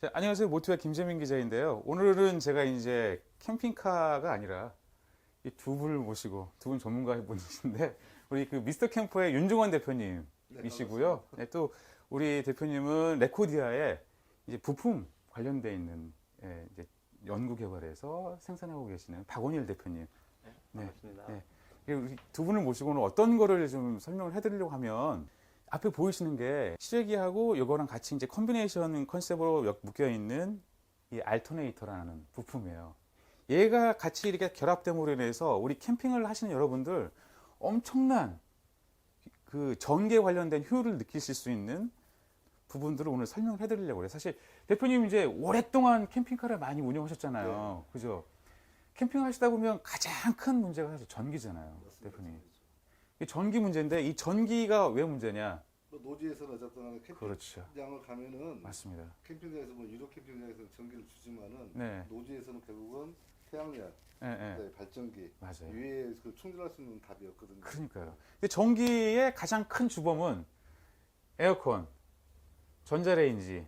자, 안녕하세요. 모티와 김재민 기자인데요. 오늘은 제가 이제 캠핑카가 아니라 이두 분을 모시고 두 분 전문가 분이신데 우리 그 미스터 캠퍼의 윤종원 대표님이시고요. 네, 또 우리 대표님은 레코디아의 이제 부품 관련돼 있는 예, 이제 연구 개발에서 생산하고 계시는 박원일 대표님. 네, 네, 반갑습니다. 네. 예, 우리 두 분을 모시고는 어떤 거를 좀 설명을 해드리려고 하면 앞에 보이시는 게 시래기하고 이거랑 같이 이제 컨비네이션 컨셉으로 묶여 있는 이 알터네이터라는 부품이에요. 얘가 같이 이렇게 결합됨으로 인해서 우리 캠핑을 하시는 여러분들 엄청난 그 전기에 관련된 효율을 느끼실 수 있는 부분들을 오늘 설명을 해드리려고 그래요. 사실 대표님 이제 오랫동안 캠핑카를 많이 운영하셨잖아요. 그죠? 캠핑 하시다 보면 가장 큰 문제가 사실 전기잖아요. 대표님. 이 전기 문제인데 이 전기가 왜 문제냐? 뭐 노지에서는 어쨌든 간에 그렇죠. 캠핑장을 가면은 맞습니다. 캠핑장에서 뭐 유료 캠핑장에서는 전기를 주지만은 네. 노지에서는 결국은 태양열, 예, 예. 그다음에 발전기 맞아요. 위에 그 충전할 수 있는 답이 없거든요. 그러니까요. 근데 전기의 가장 큰 주범은 에어컨, 전자레인지,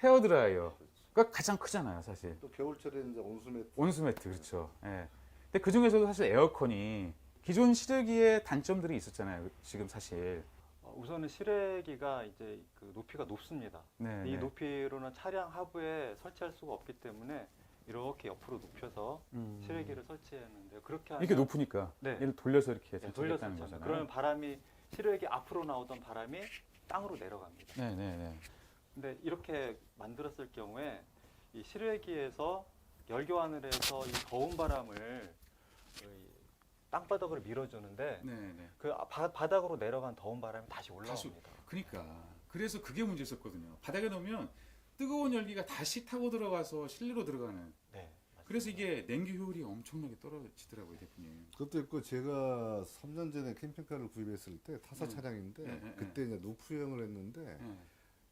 헤어드라이어. 가 가장 크잖아요, 사실. 또 겨울철에 이제 온수매트 온수매트, 그렇죠. 예. 근데 그 중에서도 사실 에어컨이 기존 시대기의 단점들이 있었잖아요, 지금 사실. 어, 우선은 실외기가 이제 그 높이가 높습니다. 네. 이 네. 높이로는 차량 하부에 설치할 수가 없기 때문에 이렇게 옆으로 눕혀서 음. 실외기를 설치했는데 그렇게 하면 이렇게 높으니까 네. 얘를 돌려서 이렇게 네, 돌려서 설치합니다. 거잖아요. 그러면 바람이 실외기 앞으로 나오던 바람이 땅으로 내려갑니다. 네, 네, 네. 근데 이렇게 만들었을 경우에 이 실외기에서 열교환을 해서 이 더운 바람을 이 땅바닥으로 밀어주는데 네, 네. 그 바, 바닥으로 내려간 더운 바람이 다시 올라옵니다. 그러니까 그래서 그게 문제였었거든요. 바닥에 놓으면 뜨거운 열기가 다시 타고 들어가서 실내로 들어가는. 네, 맞습니다. 그래서 이게 냉기 효율이 엄청나게 떨어지더라고요, 대표님. 그것도 있고 제가 3년 전에 캠핑카를 구입했을 때 타사 네. 차량인데 네, 네, 그때 이제 노프형을 했는데 네.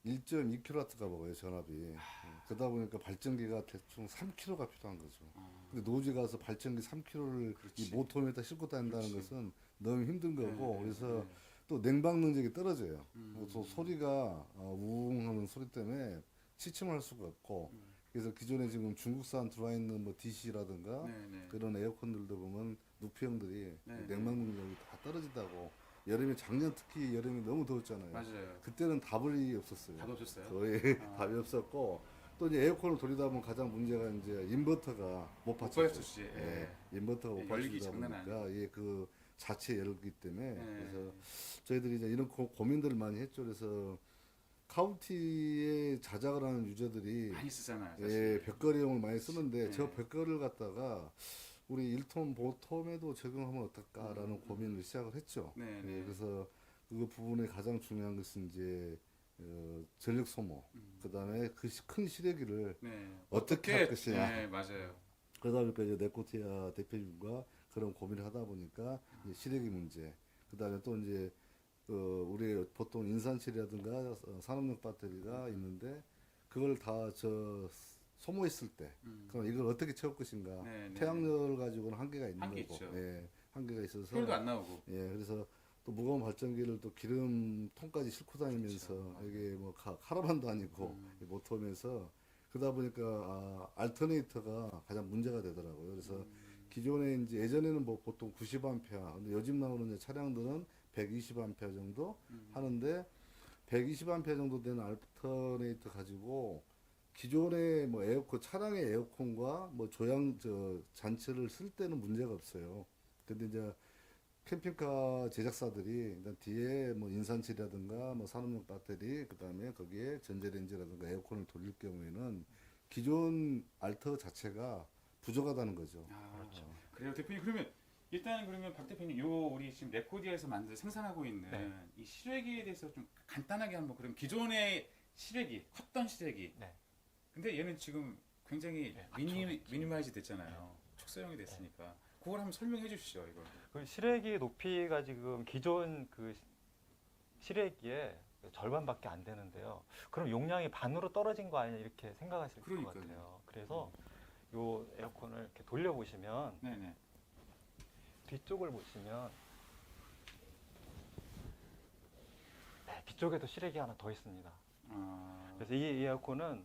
1.2kW가 먹어요 전압이. 아. 그러다 보니까 발전기가 대충 3kg가 필요한 거죠. 아, 근데 노지 가서 발전기 3kg를 그렇지. 이 모터에다 싣고 다닌다는 그렇지. 것은 너무 힘든 거고 네, 그래서 네. 또 냉방 능력이 떨어져요. 음. 그래서 소리가 어, 우웅하는 소리 때문에 시침할 수가 없고 음. 그래서 기존에 지금 중국산 들어와 있는 뭐 DC라든가 네, 네. 그런 에어컨들도 보면 누피형들이 네, 냉방 능력이 다 떨어진다고 여름에 작년 특히 여름이 너무 더웠잖아요. 맞아요. 그때는 답이 없었어요. 답 없었어요? 거의 아. 답이 없었고 또 이제 에어컨을 돌리다 보면 가장 문제가 이제 인버터가 못. 받쳐주지, 예. 예. 인버터가 못 열기 장난 보니까 이게 그 자체 열기 때문에 네. 그래서 저희들이 이제 이런 고, 고민들을 많이 했죠. 그래서 카운티에 자작을 하는 유저들이 많이 쓰잖아요, 예, 사실. 벽걸이용을 많이 쓰는데 네. 저 벽걸이를 갖다가 우리 1톤 보톰에도 적용하면 어떨까라는 음. 고민을 시작을 했죠. 네, 예, 네. 그래서 그 부분에 가장 중요한 것은 이제 어, 전력 소모, 음. 그다음에 그 큰 시래기를 네. 어떻게 할 것이냐. 네, 맞아요. 그러다 보니까 이제 네코티아 대표님과 그런 고민을 하다 보니까 이제 시래기 문제, 그다음에 또 이제 어, 우리 보통 인산철이라든가 어, 산업용 배터리가 있는데 그걸 다 저 소모했을 때 음. 그럼 이걸 어떻게 채울 것인가? 네, 네. 태양열 가지고는 한계가 있는 한계 거고, 있죠. 예, 한계가 있어서 효율도 안 나오고. 예, 그래서 또 무거운 발전기를 또 기름통까지 싣고 다니면서 그렇죠. 이게 뭐 카, 카라반도 아니고 음. 모터면서 그러다 보니까 아, 알터네이터가 가장 문제가 되더라고요. 그래서 음. 기존에 이제 예전에는 뭐 보통 90A, 근데 요즘 나오는 이제 차량들은 120A 정도 음. 하는데 120A 정도 되는 알터네이터 가지고 기존의 뭐 에어컨 차량의 에어컨과 뭐 조향 저 잔체를 쓸 때는 문제가 없어요. 근데 이제 캠핑카 제작사들이 일단 뒤에 뭐 인산철이라든가 뭐 산업용 배터리 그다음에 거기에 전자레인지라든가 에어컨을 돌릴 경우에는 기존 알터 자체가 부족하다는 거죠. 아, 그렇죠. 그래요, 대표님. 그러면 일단 그러면 박 대표님 요 우리 지금 레코디아에서 만들 생산하고 있는 네. 이 실외기에 대해서 좀 간단하게 한번 그럼 기존의 실외기 컸던 실외기. 네. 근데 얘는 지금 굉장히 네, 미니. 미니마이즈 됐잖아요. 축소형이 됐으니까. 그걸 한번 설명해 주시죠, 이걸. 그 실외기 높이가 지금 기존 그 실외기의 절반밖에 안 되는데요. 그럼 용량이 반으로 떨어진 거 아니냐 이렇게 생각하실 것 그러니까요. 같아요. 그래서 요 에어컨을 이렇게 돌려 보시면 네, 네. 뒤쪽을 보시면 네, 뒤쪽에도 실외기 하나 더 있습니다. 아, 그래서 이 에어컨은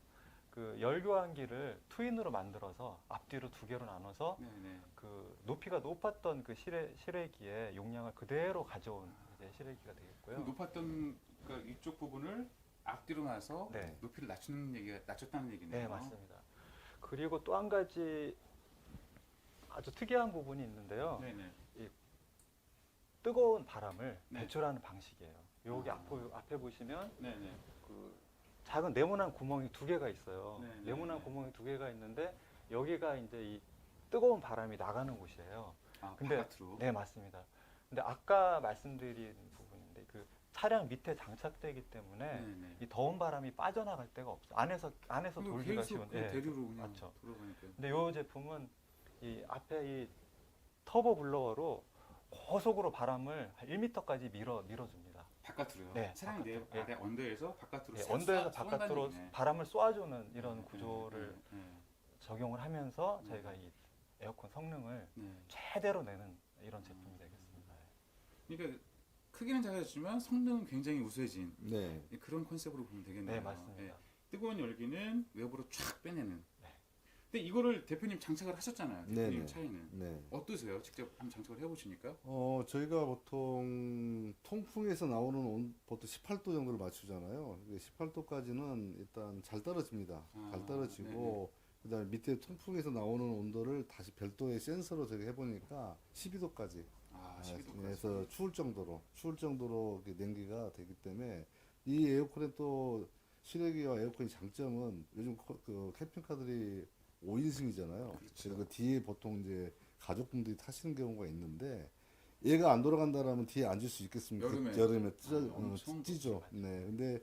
그 열교환기를 트윈으로 만들어서 앞뒤로 두 개로 나눠서 네네. 그 높이가 높았던 그 실외, 실외기의 용량을 그대로 가져온 이제 실외기가 되겠고요. 높았던 그 이쪽 부분을 앞뒤로 놔서 네. 높이를 낮추는 얘기가 낮췄다는 얘기네요. 네, 맞습니다. 그리고 또 한 가지 아주 특이한 부분이 있는데요. 네네. 뜨거운 바람을 네. 배출하는 방식이에요. 여기 아. 앞에, 앞에 보시면 네네. 그 작은 네모난 구멍이 두 개가 있어요. 네, 네, 네모난 네. 구멍이 두 개가 있는데 여기가 이제 이 뜨거운 바람이 나가는 곳이에요. 아, 근데- 바깥으로. 네, 맞습니다. 근데 아까 말씀드린 부분인데 그 차량 밑에 장착되기 때문에 네네. 이 더운 바람이 빠져나갈 데가 없어요. 안에서 안에서 돌기가 계속 쉬운. 그 예. 대류로 그냥 맞죠. 돌아가니까. 근데 이 제품은 이 앞에 이 터보 블로어로 고속으로 바람을 한 1m까지 밀어 밀어줍니다. 바깥으로요. 네, 차량 내 바깥으로. 아래 언더에서 바깥으로 예, 싹 언더에서 쏴- 쏜다는 바깥으로 얘기네. 바람을 쏘아주는 이런 네, 구조를 네, 네, 적용을 하면서 네. 저희가 이 에어컨 성능을 네. 네. 최대로 내는 이런 제품이 되겠습니다. 그러니까 크기는 작아졌지만 성능은 굉장히 우수해진 네. 그런 컨셉으로 보면 되겠네요. 네, 맞습니다. 예. 뜨거운 열기는 외부로 쫙 빼내는. 네. 근데 이거를 대표님 장착을 하셨잖아요. 대표님 네네. 차에는 네. 어떠세요? 직접 한번 장착을 해보시니까? 어, 저희가 보통 통풍에서 나오는 온, 보통 18도 정도를 맞추잖아요. 18도까지는 일단 잘 떨어집니다. 아, 잘 떨어지고, 그 다음에 밑에 통풍에서 나오는 온도를 다시 별도의 센서로 저희가 해보니까 12도까지 아, 아, 12도까지. 해서 추울 정도로 추울 정도로 이렇게 냉기가 되기 때문에 이 에어컨의 또 실외기와 에어컨의 장점은 요즘 코- 그 캠핑카들이 5인승이잖아요. 그렇죠. 그 뒤에 보통 이제 가족분들이 타시는 경우가 있는데 얘가 안 돌아간다라면 뒤에 앉을 수 있겠습니까? 여름에. 여름에 찢어, 아, 어. 덥죠. 네. 근데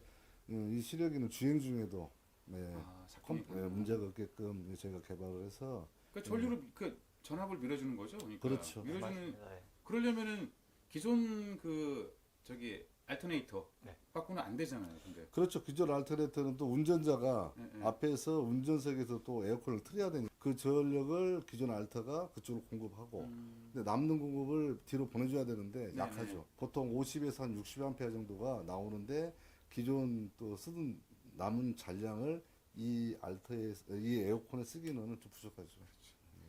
음, 이 실외기는 주행 중에도 네. 아, 컴, 네, 문제가 없게끔 저희가 개발을 해서 그 전류를 그 전압을 밀어주는 거죠. 그러니까 그렇죠. 밀어주는 맞습니다. 예. 그러려면은 기존 그 저기 알터네이터 네. 갖고는 안 되잖아요. 근데 그렇죠. 기존 알터네이터는 또 운전자가 네, 네. 앞에서 운전석에서 또 에어컨을 틀어야 되니까 그 전력을 기존 알터가 그쪽으로 공급하고 음, 근데 남는 공급을 뒤로 보내줘야 되는데 네, 약하죠. 네. 보통 50에서 한 60A 정도가 나오는데 기존 또 쓰던 남은 잔량을 이 알터에 이 에어컨에 쓰기는 좀 부족하죠.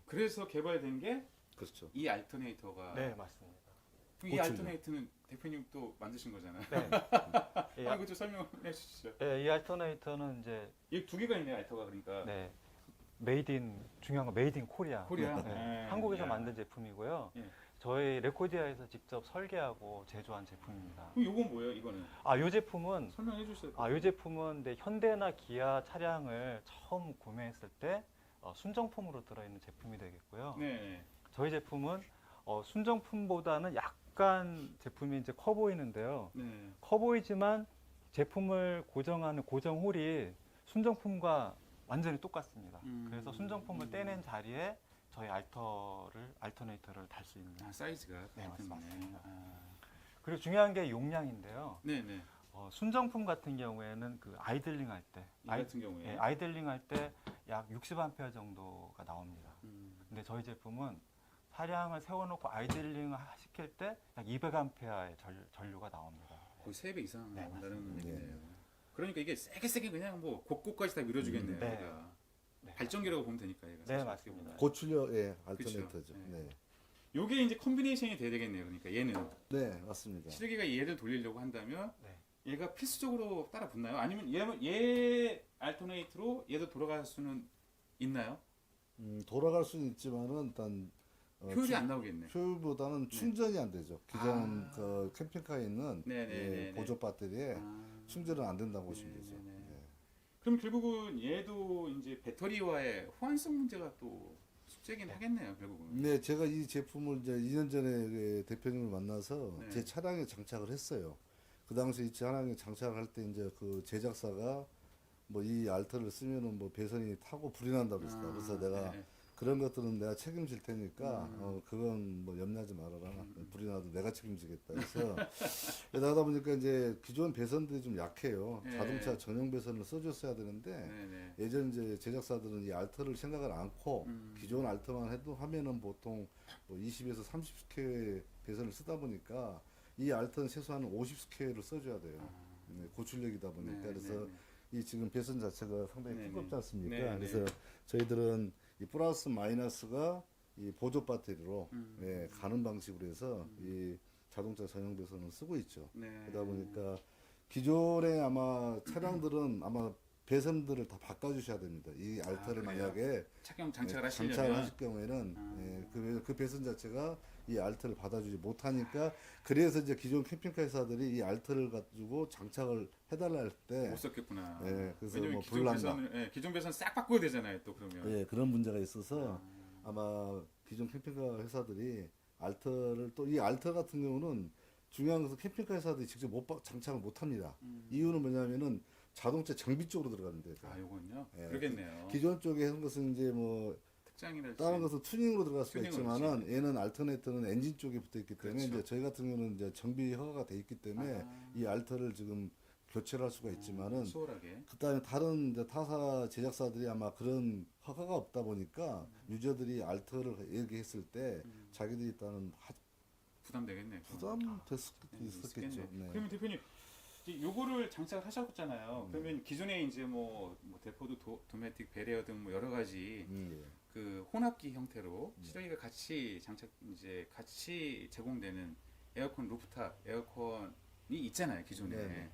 그래서 개발된 게 이 그렇죠. 알터네이터가 네, 맞습니다. 이 고출력. 알터네이터는 대표님 또 만드신 거잖아요. 네. 이, 아, 아- 이거 좀 설명해 주시죠. 예, 이 알터네이터는 이제 이두 개가 있네요, 알터가 그러니까. 네. 메이드 인 중요한 건 메이드 인 코리아. 코리아. 네. 네. 한국에서 야. 만든 제품이고요. 예. 저희 레코디아에서 직접 설계하고 제조한 제품입니다. 그럼 요건 뭐예요, 이거는? 아, 이 제품은 설명해 주세요. 아, 이 제품은 네, 현대나 기아 차량을 처음 구매했을 때 어, 순정품으로 들어있는 제품이 되겠고요. 네. 저희 제품은 어, 순정품보다는 약 간 제품이 이제 커 보이는데요. 네. 커 보이지만 제품을 고정하는 고정 홀이 순정품과 완전히 똑같습니다. 음. 그래서 순정품을 음. 떼낸 자리에 저희 알터를 알터네이터를 달 수 있는. 아, 사이즈가 네. 맞습니다. 아. 그리고 중요한 게 용량인데요. 네, 네. 어, 순정품 같은 경우에는 그 아이들링 할 때, 이 아이, 같은 경우에. 예, 아이들링 할 때 약 60A 정도가 나옵니다. 음. 근데 저희 제품은 차량을 세워놓고 아이들링 시킬 때 약 200A의 전, 전류가 나옵니다. 거의 세배 이상 네, 나온다는 맞습니다. 얘기네요. 그러니까 이게 세게 세게 그냥 뭐 곳곳까지 다 밀어주겠네요. 음, 네. 얘가. 네. 발전기라고 보면 되니까 얘가. 네, 맞습니다. 보면. 고출력의 알터네이터죠. 그쵸. 네. 요게 이제 컨비네이션이 돼야 되겠네요. 그러니까 얘는 네, 맞습니다. 실기가 얘를 돌리려고 한다면 네. 얘가 필수적으로 따라 붙나요? 아니면 얘, 얘 알터네이트로 얘도 돌아갈 수는 있나요? 음, 돌아갈 수는 있지만은 일단 어, 효율이 충- 안 나오겠네. 효율보다는 충전이 안 되죠. 기존 아. 그 캠핑카에 있는 네네네네. 예, 보조 배터리에 아. 충전은 안 된다고 보시면 되죠. 네네네. 네. 그럼 결국은 얘도 이제 배터리와의 호환성 문제가 또 숙제긴 하겠네요. 결국은. 네, 제가 이 제품을 이제 2년 전에 그 대표님을 만나서 네. 제 차량에 장착을 했어요. 그 당시 이 차량에 장착할 때 이제 그 제작사가 뭐 이 알터를 쓰면은 뭐 배선이 타고 불이 난다고 그랬어요. 아, 그래서 내가 네. 그런 것들은 내가 책임질 테니까 음. 어 그건 뭐 염려하지 말아라. 음. 불이 나도 내가 책임지겠다. 그래서 그러다 보니까 이제 기존 배선들이 좀 약해요. 네. 자동차 전용 배선을 써줬어야 되는데 네 네. 예전 이제 제작사들은 이 알터를 생각을 않고 음. 기존 알터만 해도 하면은 보통 뭐 20에서 30스퀘어의 배선을 쓰다 보니까 이 알터는 최소한 50스퀘어를 써줘야 돼요. 아. 네, 고출력이다 보니까 네, 그래서 네, 네. 이 지금 배선 자체가 상당히 네네. 두껍지 않습니까? 네 네. 그래서 저희들은 이 플러스 마이너스가 이 보조 배터리로 음. 예, 가는 방식으로 해서 이 자동차 전용 배선을 쓰고 있죠. 네. 그러다 보니까 기존의 아마 차량들은 아마 배선들을 다 바꿔주셔야 됩니다. 이 알타를 그래요? 만약에 착용 장착을 네, 하시려면 장착을 하실 경우에는 아. 예, 그, 그 배선 자체가 이 알트를 받아주지 못하니까 그래서 이제 기존 캠핑카 회사들이 이 알트를 가지고 장착을 해달라 할 때 못 썼겠구나. 예, 그래서 왜냐면 뭐 기존 불난다. 배선을 예, 기존 배선 싹 바꿔야 되잖아요. 또 그러면. 예, 그런 문제가 있어서 아, 아마 기존 캠핑카 회사들이 알트를 또 이 알트 같은 경우는 중요한 것은 캠핑카 회사들이 직접 못 바- 장착을 못 합니다. 음. 이유는 뭐냐면은 자동차 정비 쪽으로 들어가는데 아, 요건요. 예, 그러겠네요. 기존 쪽에 하는 것은 이제 뭐 특장이랄지. 다른 것은 튜닝으로 들어갈 수가 튜닝으로 있지만은 그렇지. 얘는 알터네이터는 엔진 쪽에 붙어 있기 때문에 그렇죠. 이제 저희 같은 경우는 이제 정비 허가가 돼 있기 때문에 아. 이 알터를 지금 교체를 할 수가 있지만은 수월하게. 그다음에 다른 이제 타사 제작사들이 아마 그런 허가가 없다 보니까 유저들이 알터를 얘기했을 때 음. 자기들이 일단은 하- 부담되겠네요. 부담됐을 수도 네, 있었겠죠. 있겠네. 네. 그러면 대표님 이제 요거를 장착을 하셨잖아요. 음. 그러면 기존에 이제 뭐, 뭐 데포드 도, 도메틱 베리어 등 뭐 여러 가지 음, 그 혼합기 형태로 네. 실외기가 같이 장착 이제 같이 제공되는 에어컨 루프탑 에어컨이 있잖아요 기존에. 네 네.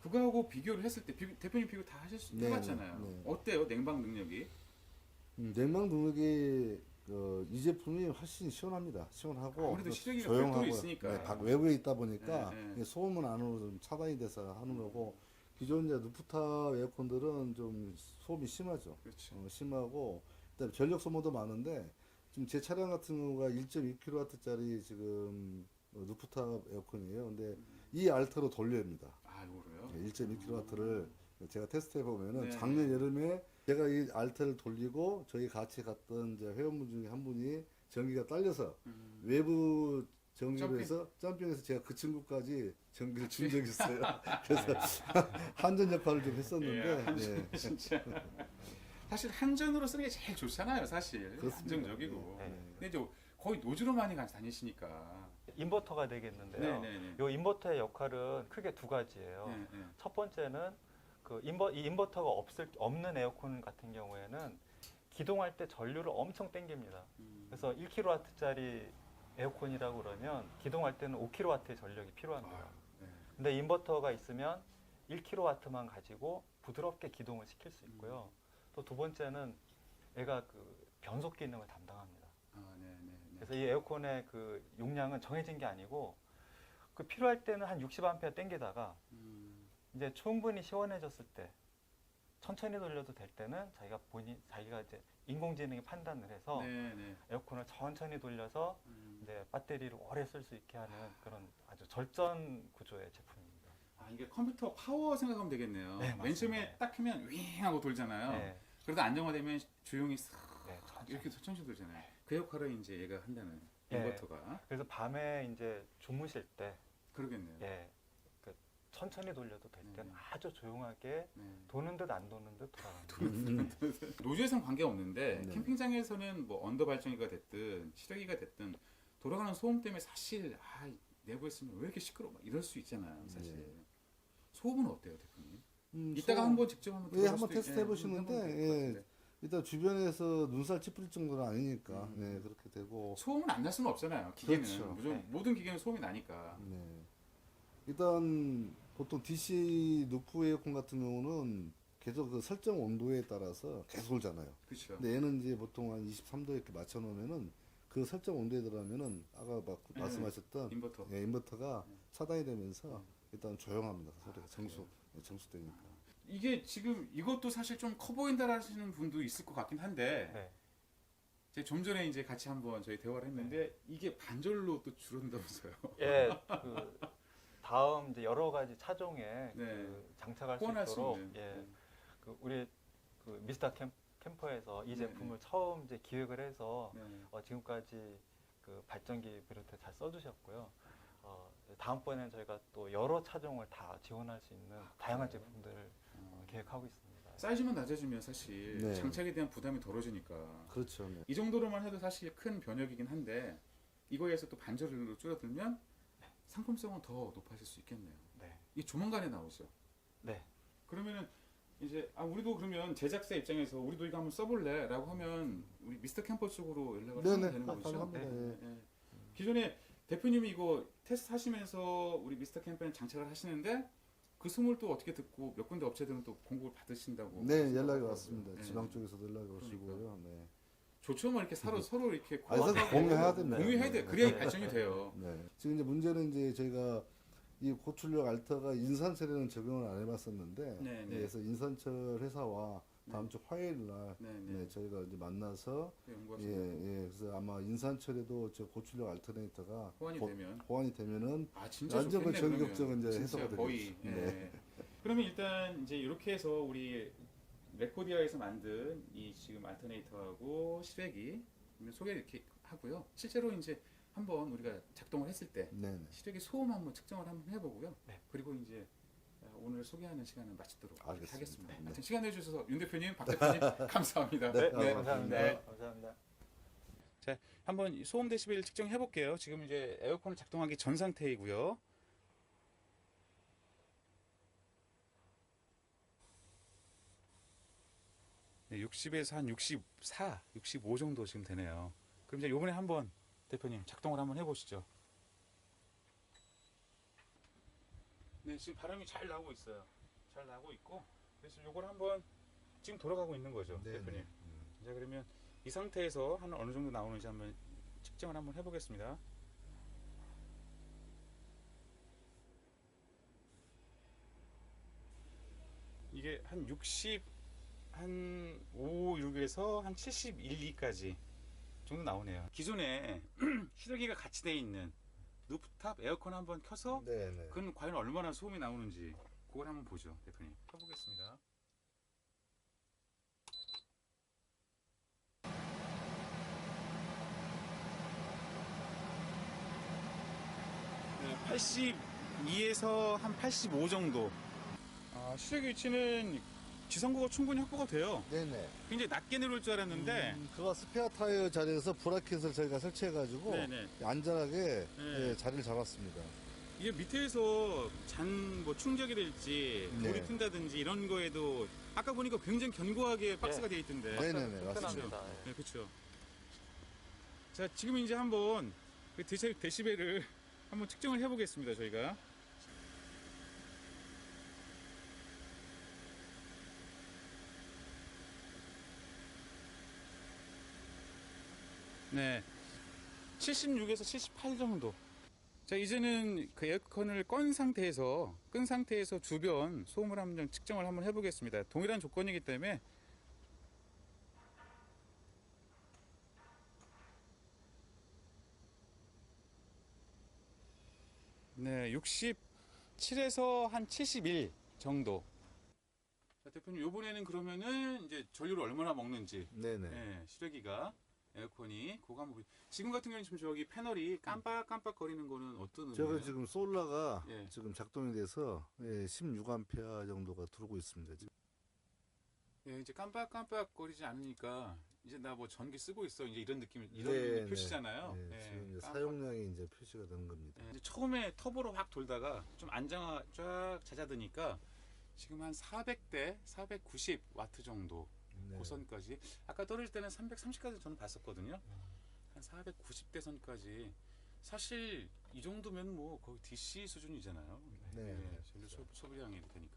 그거하고 비교를 했을 때 비- 대표님 비교 다 하셨 네네, 해봤잖아요. 네. 어때요 냉방 능력이? 음, 냉방 능력이 어, 이 제품이 훨씬 시원합니다. 시원하고 아무래도 조용하고요. 별도로 있으니까. 네, 밖 외부에 있다 보니까 네, 네. 소음은 안으로 좀 차단이 돼서 하는 거고 기존 이제 루프탑 에어컨들은 좀 소음이 심하죠. 그렇죠. 어, 심하고 그다음에 전력 소모도 많은데 지금 제 차량 같은 경우가 1.2kW짜리 지금 어, 루프탑 에어컨이에요. 근데 이 알트로 돌려입니다. 아 이거로요? 네, 1.2kW를 제가 테스트해 보면은 네. 작년 여름에 제가 이 알트를 돌리고 저희 같이 갔던 이제 회원분 중에 한 분이 전기가 딸려서 음. 외부 전기로 점핑. 해서 점핑해서 제가 그 친구까지 전기를 준 적이 있어요. 그래서 한전 역할을 좀 예, 했었는데 한전 네. 진짜. 사실 한전으로 쓰는 게 제일 좋잖아요, 사실. 그렇습니다. 안정적이고. 네. 근데 이제 거의 노즈로 많이 가- 다니시니까. 인버터가 되겠는데요. 네 네 네. 이 인버터의 역할은 크게 두 가지예요. 네, 네. 첫 번째는 그 인버 이 인버터가 없을 없는 에어컨 같은 경우에는 기동할 때 전류를 엄청 땡깁니다. 음. 그래서 1kW짜리 에어컨이라고 그러면 기동할 때는 5kW의 전력이 필요합니다. 아, 네. 근데 인버터가 있으면 1kW만 가지고 부드럽게 기동을 시킬 수 있고요. 또두 번째는 얘가 그 변속 기능을 담당합니다. 아, 네, 네, 네. 그래서 이 에어컨의 그 용량은 정해진 게 아니고 그 필요할 때는 한 60A 땡기다가 음, 이제 충분히 시원해졌을 때 천천히 돌려도 될 때는 자기가 본인 자기가 이제 인공지능이 판단을 해서 네, 네. 에어컨을 천천히 돌려서 음. 이제 배터리를 오래 쓸 수 있게 하는 그런 아주 절전 구조의 제품입니다. 아, 이게 컴퓨터 파워 생각하면 되겠네요. 네, 맨 처음에. 딱 하면 윙 하고 돌잖아요. 네, 그러다 안정화되면 조용히 싹 네. 이렇게 천천히 돌잖아요. 그 역할을 이제 얘가 한다는 네. 인버터가 그래서 밤에 이제 주무실 때 그러겠네요. 예, 그 천천히 돌려도 될 때는 네. 아주 조용하게 네. 도는 듯 안 도는 듯 돌아갑니다. 음, 노조에선 관계 없는데 네. 캠핑장에서는 뭐 언더 발전기가 됐든 실외기가 됐든 돌아가는 소음 때문에 사실 아 내부에 있으면 왜 이렇게 시끄러? 막 이럴 수 있잖아요. 사실 네. 소음은 어때요, 대표님? 음, 이따가 소음- 한번 직접 한번 예, 한번 테스트 해보시는데, 한번 될것 예. 일단 주변에서 눈살 찌푸릴 정도는 아니니까 음. 네, 그렇게 되고 소음은 안 날 수는 없잖아요. 기계는 그렇죠. 무조건 네. 모든 기계는 소음이 나니까. 네. 일단 보통 DC 루프 에어컨 같은 경우는 계속 그 설정 온도에 따라서 계속 돌잖아요. 그렇죠. 근데 얘는 이제 보통 한 23도 이렇게 맞춰 놓으면은 그 설정 온도에 들어가면은 아까 막 네. 말씀하셨던 인버터. 예, 인버터가 네. 차단이 되면서 네. 일단 조용합니다. 그 소리가 아, 정수 예, 정수되니까. 이게 지금 이것도 사실 좀 커 보인다 하시는 분도 있을 것 같긴 한데 네. 제가 좀 전에 이제 같이 한번 저희 대화를 했는데 이게 반절로 또 줄어든다면서요. 예, 그 다음 이제 여러 가지 차종에 네. 그 장착할 수 호환할 수 있도록 있는. 예, 그 우리 그 미스터 캠, 캠퍼에서 이 네, 제품을 처음 이제 기획을 해서 네. 어, 지금까지 그 발전기 비롯해 잘 써주셨고요. 어, 다음번에는 저희가 또 여러 차종을 다 지원할 수 있는 다양한 그래요? 제품들을 어, 계획하고 있습니다. 사이즈만 낮아지면 사실 네. 장착에 대한 부담이 덜어지니까 그렇죠. 네. 이 정도로만 해도 사실 큰 변혁이긴 한데 이거에서 또 반절로 줄어들면 상품성은 더 높아질 수 있겠네요. 네, 이 조만간에 나오죠. 네, 그러면은 이제 아 우리도 그러면 제작사 입장에서 우리도 이거 한번 써볼래라고 하면 우리 미스터 캠퍼 쪽으로 연락을 네네, 하면 되는 아, 거죠. 가능합니다. 예. 예. 기존에 대표님이 이거 테스트 하시면서 우리 미스터 캠페인 장착을 하시는데 그 소문을 또 어떻게 듣고 몇 군데 업체들은 또 공고를 받으신다고. 네, 연락이. 왔습니다. 예. 지방 쪽에서도 연락이 오시고요. 네. 뭐 이렇게 서로 서로 이렇게 아, 서로 공유하고 공유해야 됩니다. 공유해야 돼. 네. 그래야 발전이 돼요. 네. 지금 이제 문제는 이제 저희가 이 고출력 알터가 인산철에는 적용을 안 해봤었는데, 네, 네. 그래서 인산철 회사와 다음 주 화요일 날 네, 네, 네. 저희가 이제 만나서 예, 예, 그래서 아마 인산철에도 저 고출력 알터네이터가 호환이 고- 되면 호환이 되면은 아 진짜 완전 그 좋겠네, 전격적인. 이제 해소가 거의. 되겠죠. 예. 네. 그러면 일단 이제 이렇게 해서 우리 레코디아에서 만든 이 지금 알터네이터하고 시래기 소개 이렇게 하고요. 실제로 이제 한번 우리가 작동을 했을 때 네, 네. 시래기 소음 한번 측정을 한번 해보고요. 네. 그리고 이제 어, 오늘 소개하는 시간을 마치도록 알겠습니다. 하겠습니다. 네. 하여튼 시간 내주셔서 윤 대표님, 박 대표님 감사합니다. 네, 네, 감사합니다. 네. 감사합니다. 한번 이 소음 데시벨 측정해 볼게요. 지금 이제 에어컨을 작동하기 전 상태이고요. 60에서 한 64, 65 정도 지금 되네요. 그럼 이제 요번에 한번 대표님 작동을 한번 해보시죠. 네, 지금 바람이 잘 나오고 있어요. 잘 나오고 있고, 그래서 요걸 한번 지금 돌아가고 있는 거죠, 네, 대표님. 네. 자 그러면 이 상태에서 한 어느 정도 나오는지 한번 측정을 한번 해보겠습니다. 이게 한 60, 한 5, 6에서 한 71, 2까지 정도 나오네요. 기존에 시래기가 같이 돼 있는 루프탑 에어컨 한번 켜서 네, 네. 그건 과연 얼마나 소음이 나오는지 그걸 한번 보죠, 대표님. 켜보겠습니다. 네, 82에서 한 85 정도. 아, 시력 위치는 지상고가 충분히 확보가 돼요. 네네. 굉장히 낮게 내려올 줄 알았는데, 음, 그거 스페어 타이어 자리에서 브라켓을 저희가 설치해가지고 네네. 안전하게 네. 예, 자리를 잡았습니다. 이게 밑에서 잔 뭐 충격이 될지 네. 물이 튄다든지 이런 거에도 아까 보니까 굉장히 견고하게 박스가 돼 있던데. 네네네, 맞습니다. 튼튼합니다. 예. 네, 그렇죠. 자, 지금 이제 한번 그 데시, 데시벨을 한번 측정을 해보겠습니다. 저희가. 네, 76에서 78 정도. 자, 이제는 그 에어컨을 건 상태에서 끈 상태에서 주변 소음을 한번 측정을 한번 해보겠습니다. 동일한 조건이기 때문에 네, 67에서 한 71 정도. 자, 대표님, 요번에는 그러면은 이제 전류를 얼마나 먹는지, 네네. 예, 시래기가, 에어컨이, 그거 한번 보 지금 같은 경우는 지금 저기 패널이 깜빡깜빡 거리는 거는 어떤 저거 의미예요? 지금 솔라가 예. 지금 작동이 돼서 예, 16A 정도가 들어오고 있습니다. 지금. 예, 이제 깜빡깜빡 거리지 않으니까 이제 나 뭐 전기 쓰고 있어 이제 이런 느낌 이런 네, 표시잖아요. 네, 예, 지금 이제 깜빡- 사용량이 이제 표시가 되는 겁니다. 예, 이제 처음에 터보로 확 돌다가 좀 안정화 쫙 잦아드니까 지금 한 400대 490 와트 정도 네. 고선까지 아까 떨어질 때는 330까지 저는 봤었거든요. 한 490대 선까지 사실 이 정도면 뭐 거의 DC 수준이잖아요. 네, 예, 네, 전류 소, 소비량이 되니까.